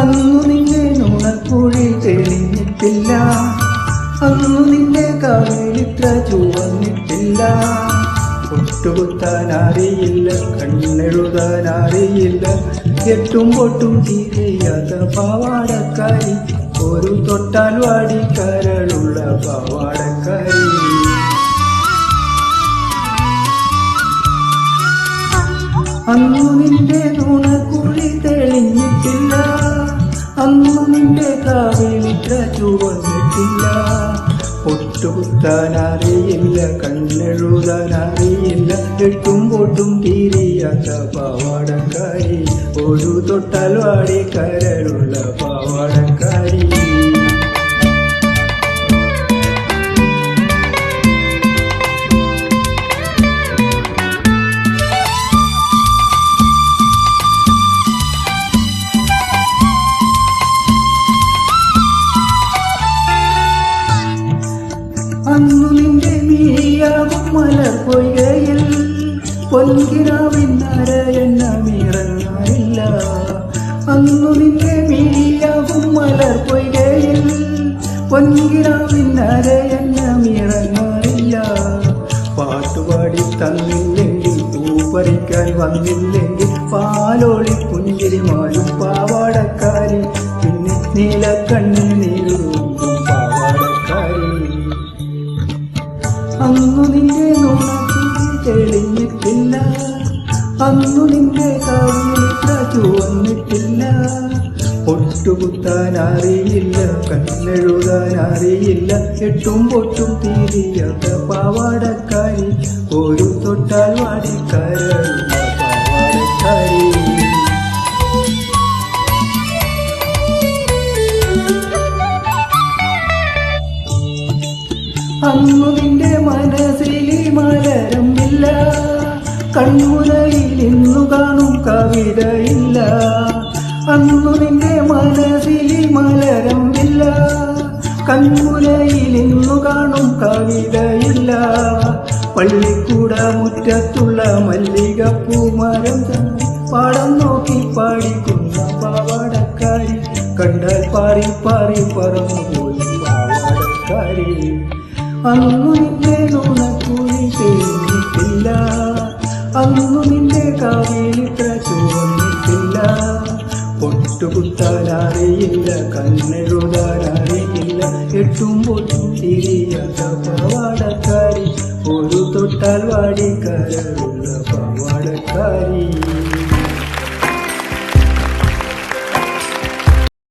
അന്നു നിന്റെ നുണക്കുഴി തെളിഞ്ഞിട്ടില്ല. അന്നു നിന്റെ കാവിലിത്ര ചുവന്നിട്ടില്ല. ഒട്ടുകുത്താൻ അറിയില്ല കണ്ണെഴുതാൻ അറിയില്ല എട്ടും പൊട്ടും തീരെയാത്ത പാവാടക്കാരി. ഒരു തൊട്ടാൽ വാടി കരളുള്ള പാവാടക്കാരി. അന്നു നിന്റെ നുണക്കുഴി തെളിഞ്ഞിട്ടില്ല കണ്ണെഴുതാൻ അറിയില്ല എട്ടും പൊട്ടും തീരിയാത്ത പാവാടക്കാരി ഒരു തൊട്ടാൽ വാടി കരളുള്ള പാവാടക്കാരി അന്നു നിന്റെ നീയാകും മലർ പൊയ്കയിൽ പൊൻകിനാവിന്നര എണ്ണമിറങ്ങാനില്ല അന്നു നിന്റെ മീയാകും മലർ പൊയ്കയിൽ പൊൻകിനാവിന്നര എണ്ണമിറങ്ങാനില്ല പാട്ടുപാടി തന്നില്ലെങ്കിൽ പൂപ്പറിക്കാൻ വന്നില്ലെങ്കിൽ പാലോളി പുഞ്ചിരിമാരും പാവാടക്കാരി. പിന്നെ നീലക്കണ്ണി നീരുമ്പും പാവാടക്കാരി. അന്നു നിന്റെ നുണക്കുഴി തെളിഞ്ഞിട്ടില്ല. അന്നു നിന്റെ കവിളിത്ര ചുവന്നിട്ടില്ല. പൊട്ടുകുത്താൻ അറിയില്ല കണ്ണെഴുതാൻ അറിയില്ല. എട്ടും പൊട്ടും തീരിയാത്ത പാവാടക്കാരി ഒരു തൊട്ടാൽ വാടിക്കാരുള്ള കൺമുനയിൽ ഇന്നു കാണും കവിതയില്ല. അന്നു നിന്റെ മനസ്സിൽ മലരമ്പില്ല. കൺമുരയിലിന്നു കാണും കവിതയില്ല. പള്ളിക്കൂട മുറ്റത്തുള്ള മല്ലികപ്പൂ മരം പാടം നോക്കി പാടിക്കുന്ന പാവാടക്കാരി കണ്ടാൽ പാറി പാറി പറന്നു പോയി പാവാടക്കാരി. അന്നു നിന്റെ നുണക്കുഴി തേങ്ങിട്ടില്ല അന്നു നിന്റെ കാവിലിത്ര ചുവന്നിട്ടില്ല. പൊട്ടുകുത്താൻ കണ്ണെഴുതാനറിയില്ല. എട്ടും പൊട്ടും തിരിയാത്ത പാവാടക്കാരി ഒരു തൊട്ടാൽ വാടിക്കരളുള്ള പാവാടക്കാരി